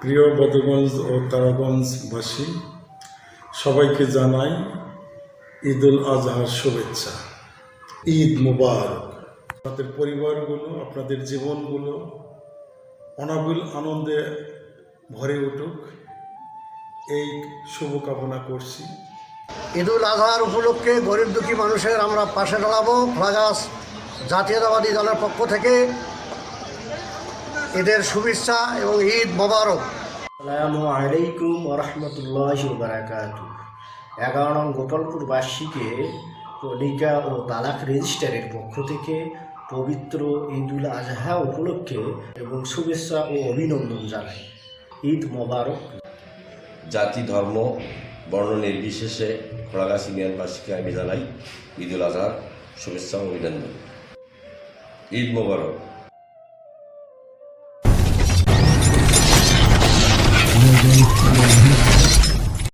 প্রিয় বদগঞ্জ ও তারাগঞ্জবাসী সবাইকে জানাই ঈদুল আজহার শুভেচ্ছা। ঈদ মুবারক। আপনাদের পরিবারগুলো, আপনাদের জীবনগুলো অনাবিল আনন্দে ভরে উঠুক। এই শুভকামনা করছি। ঈদুল আজহার উপলক্ষে গরিব দুঃখী মানুষের আমরা পাশে দাঁড়াবো। ফ্লাগাস জাতীয়তাবাদী দলের পক্ষ থেকে ঈদের শুভেচ্ছা এবং ঈদ মোবারক। আসসালামু আলাইকুম রহমতুল্লাহ বারাকাত এগারো নং গোপালপুর গোপালপুরবাসীকে নিকা ও তালাক রেজিস্টারের পক্ষ থেকে পবিত্র ঈদুল আজহা উপলক্ষে এবং শুভেচ্ছা ও অভিনন্দন জানাই। ঈদ মোবারক। জাতি ধর্ম বর্ণ নির্বিশেষে খোলাগাছ ইউনিয়নবাসীকে আমি জানাই ঈদুল আজহার শুভেচ্ছা ও অভিনন্দন। ঈদ মোবারক।